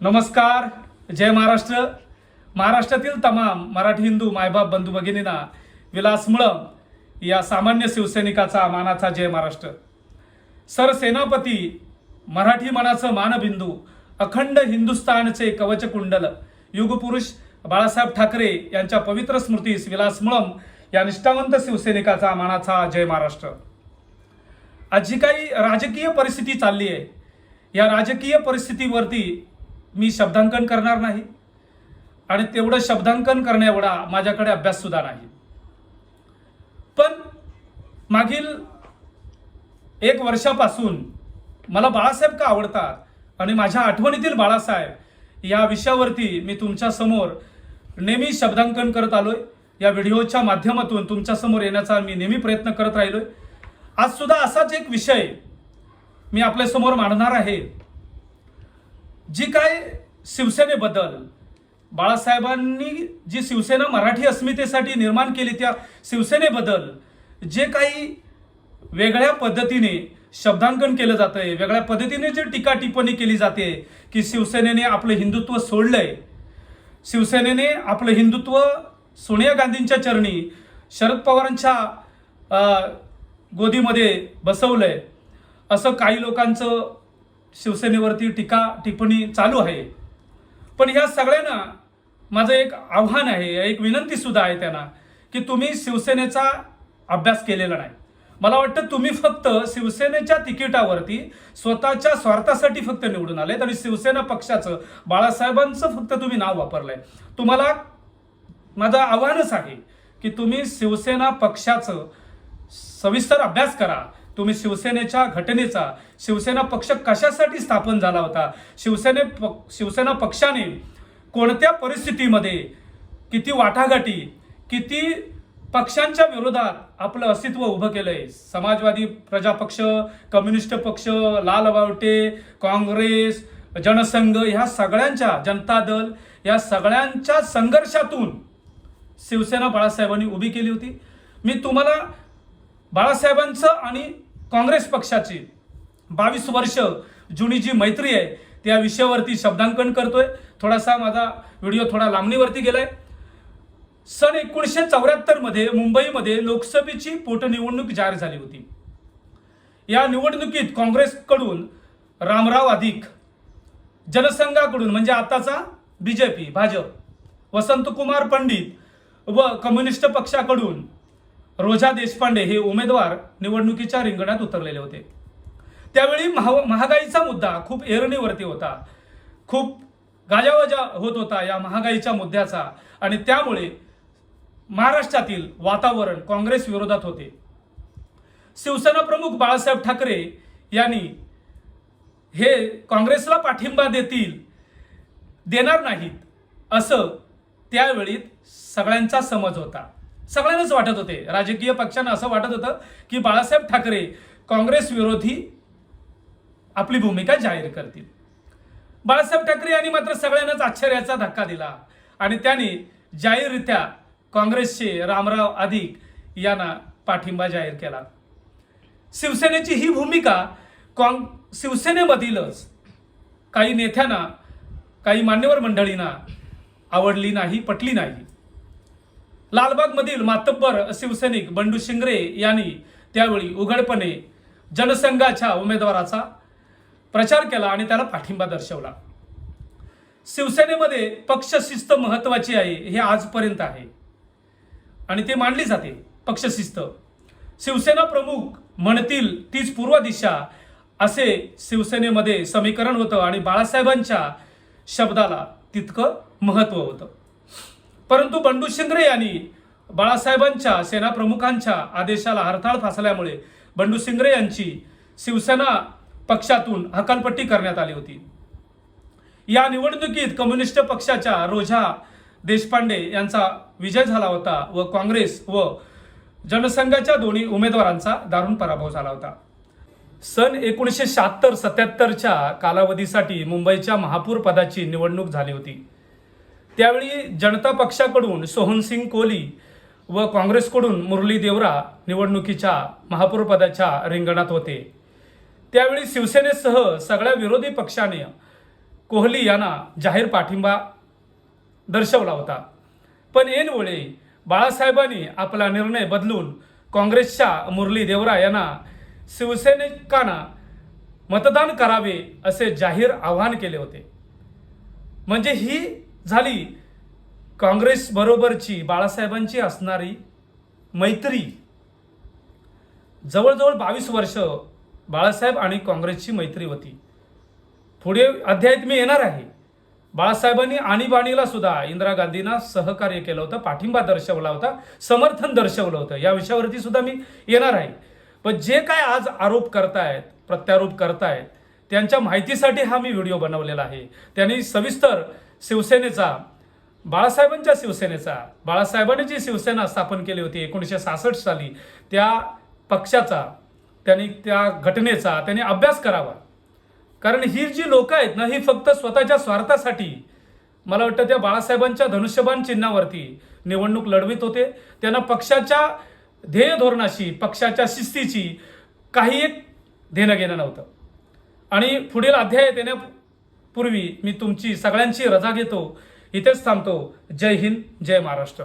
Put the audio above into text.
नमस्कार. जय महाराष्ट्र. महाराष्ट्रातील तमाम मराठी हिंदू मायबाप बंधू भगिनींना विलास मुळम या सामान्य शिवसैनिकाचा मानाचा जय महाराष्ट्र. सरसेनापती मराठी मनाचं मानबिंदू अखंड हिंदुस्थानचे कवचकुंडल युगपुरुष बाळासाहेब ठाकरे यांच्या पवित्र स्मृतीस विलास मुळम या निष्ठावंत शिवसैनिकाचा मानाचा जय महाराष्ट्र. आज जी काही राजकीय परिस्थिती चालली आहे. या राजकीय परिस्थितीवरती मी शब्दांकन करणार नाही. आणि तेवढं शब्दांकन करण्याएवढा माझ्याकडे अभ्याससुद्धा नाही. पण मागील एक वर्षापासून मला बाळासाहेब का आवडतात? आणि माझ्या आठवणीतील बाळासाहेब या विषयावरती मी तुमच्यासमोर नेहमी शब्दांकन करत आलो आहे या व्हिडिओच्या माध्यमातून तुमच्यासमोर येण्याचा मी नेहमी प्रयत्न करत राहिलो आहे आजसुद्धा असाच एक विषय मी आपल्यासमोर मांडणार आहे. जी काय शिवसेनेबद्दल बाळासाहेबांनी जी शिवसेना मराठी अस्मितेसाठी निर्माण केली त्या शिवसेनेबद्दल जे काही वेगळ्या पद्धतीने शब्दांकन केलं जातं आहे वेगळ्या पद्धतीने जे टीका टिप्पणी केली जाते की शिवसेनेने आपलं हिंदुत्व सोडलंय शिवसेनेने आपलं हिंदुत्व सोनिया गांधींच्या चरणी शरद पवारांच्या गोदीमध्ये गोदीमध्ये बसवलंय असं काही लोकांचं शिवसेनेवरती टीका टिप्पणी चालू आहे. पण ह्या सगळ्यांना माझं एक आव्हान आहे एक विनंतीसुद्धा आहे त्यांना की तुम्ही शिवसेनेचा अभ्यास केलेला नाही. मला वाटतं तुम्ही फक्त शिवसेनेच्या तिकिटावरती स्वतःच्या स्वार्थासाठी फक्त निवडून आलेत आणि शिवसेना पक्षाचं बाळासाहेबांचं फक्त तुम्ही नाव वापरलंय. तुम्हाला माझं आव्हानच आहे की तुम्ही शिवसेना पक्षाचं सविस्तर अभ्यास करा तुम्ही शिवसेनेच्या घटनेचा शिवसेना पक्ष कशासाठी स्थापन झाला होता? शिवसेने प- शिवसेना पक्षाने कोणत्या परिस्थितीमध्ये किती वाटाघाटी किती पक्षांच्या विरोधात आपलं अस्तित्व उभं केलंय? समाजवादी प्रजा पक्ष कम्युनिस्ट पक्ष लाल बावटे काँग्रेस जनसंघ ह्या सगळ्यांच्या जनता दल या सगळ्यांच्या संघर्षातून शिवसेना बाळासाहेबांनी उभी केली होती. मी तुम्हाला बाळासाहेबांचं आणि काँग्रेस पक्षाची बावीस वर्ष जुनी जी मैत्री आहे त्या विषयावरती शब्दांकन करतोय. थोडासा माझा व्हिडिओ थोडा लांबणीवरती गेलाय. सन एकोणीसशे चौऱ्याहत्तरमध्ये मुंबईमध्ये लोकसभेची पोटनिवडणूक जाहीर झाली होती. या निवडणुकीत काँग्रेसकडून रामराव अधिक जनसंघाकडून म्हणजे आताचा बीजेपी भाजप वसंतकुमार पंडित व कम्युनिस्ट पक्षाकडून रोजा देशपांडे हे उमेदवार निवडणुकीच्या रिंगणात उतरलेले होते. त्यावेळी महा महागाईचा मुद्दा खूप एरणीवरती होता. खूप गाजावाजा होत होता या महागाईच्या मुद्द्याचा आणि त्यामुळे महाराष्ट्रातील वातावरण काँग्रेस विरोधात होते. शिवसेना प्रमुख बाळासाहेब ठाकरे यांनी हे काँग्रेसला पाठिंबा देतील देणार नाहीत असं त्यावेळी सगळ्यांचा समज होता. सगळ्यांनाच वाटत होते. राजकीय पक्षांना असं वाटत होतं की बाळासाहेब ठाकरे काँग्रेस विरोधी आपली भूमिका जाहीर करतील. बाळासाहेब ठाकरे यांनी मात्र सगळ्यांनाच आश्चर्याचा धक्का दिला आणि त्यांनी जाहीररित्या काँग्रेसचे रामराव अधिक यांना पाठिंबा जाहीर केला. शिवसेनेची ही भूमिका काँग शिवसेनेमधीलच काही नेत्यांना काही मान्यवर मंडळींना आवडली नाही पटली नाही. लालबागमधील मातब्बर शिवसैनिक बंडू शिंगरे यांनी त्यावेळी उघडपणे जनसंघाच्या उमेदवाराचा प्रचार केला आणि त्याला पाठिंबा दर्शवला. शिवसेनेमध्ये पक्षशिस्त महत्वाची आहे हे आजपर्यंत आहे. आणि ते मांडली जाते पक्षशिस्त शिवसेना प्रमुख म्हणतील तीच पूर्व दिशा असे शिवसेनेमध्ये समीकरण होतं आणि बाळासाहेबांच्या शब्दाला तितकं महत्त्व होतं. परंतु बंडू शिंद्रे यांनी बाळासाहेबांच्या सेनाप्रमुखांच्या आदेशाला हरताळ फासल्यामुळे बंडू शिंद्रे यांची शिवसेना पक्षातून हकालपट्टी करण्यात आली होती. या निवडणुकीत कम्युनिस्ट पक्षाच्या रोझा देशपांडे यांचा विजय झाला होता व काँग्रेस व जनसंघाच्या दोन्ही उमेदवारांचा दारुण पराभव झाला होता. सन एकोणीसशे शहात्तर सत्याहत्तरच्या कालावधीसाठी मुंबईच्या महापौर पदाची निवडणूक झाली होती. त्यावेळी जनता पक्षाकडून सोहनसिंग कोहली व काँग्रेसकडून मुरली देवरा निवडणुकीच्या महापौरपदाच्या रिंगणात होते. त्यावेळी शिवसेनेसह सगळ्या विरोधी पक्षाने कोहली यांना जाहीर पाठिंबा दर्शवला होता. पण ऐनवेळी बाळासाहेबांनी आपला निर्णय बदलून काँग्रेसच्या मुरली देवरा यांना शिवसैनिकांना मतदान करावे असे जाहीर आवाहन केले होते. म्हणजे ही झाली. काँग्रेसबरोबरची बाळासाहेबांची असणारी मैत्री. जवळजवळ बावीस वर्ष बाळासाहेब आणि काँग्रेसची मैत्री होती. पुढे अध्यायात मी येणार आहे. बाळासाहेबांनी आणीबाणीला सुद्धा इंदिरा गांधींना सहकार्य केलं होतं पाठिंबा दर्शवला होता समर्थन दर्शवलं होतं. या विषयावरती सुद्धा मी येणार आहे. पण जे काय आज आरोप करतायत प्रत्यारोप करतायत त्यांच्या माहितीसाठी हा मी व्हिडिओ बनवलेला आहे. त्यांनी सविस्तर शिवसेनेचा बाळासाहेबांच्या शिवसेनेचा बाळासाहेबांनी जी शिवसेना स्थापन केली होती एकोणीसशे सहासष्ट साली. त्या पक्षाचा त्यांनी त्या घटनेचा त्यांनी अभ्यास करावा. कारण ही जी लोकं आहेत ना ही फक्त स्वतःच्या स्वार्थासाठी मला वाटतं त्या बाळासाहेबांच्या धनुष्यबाण चिन्हावरती निवडणूक लढवित होते. त्यांना पक्षाच्या ध्येय धोरणाशी पक्षाच्या शिस्तीची काही एक देणं घेणं नव्हतं. आणि पुढील अध्याय पूर्वी मी तुमची सगळ्यांची रजा घेतो. इथेच थांबतो. जय हिंद जय महाराष्ट्र.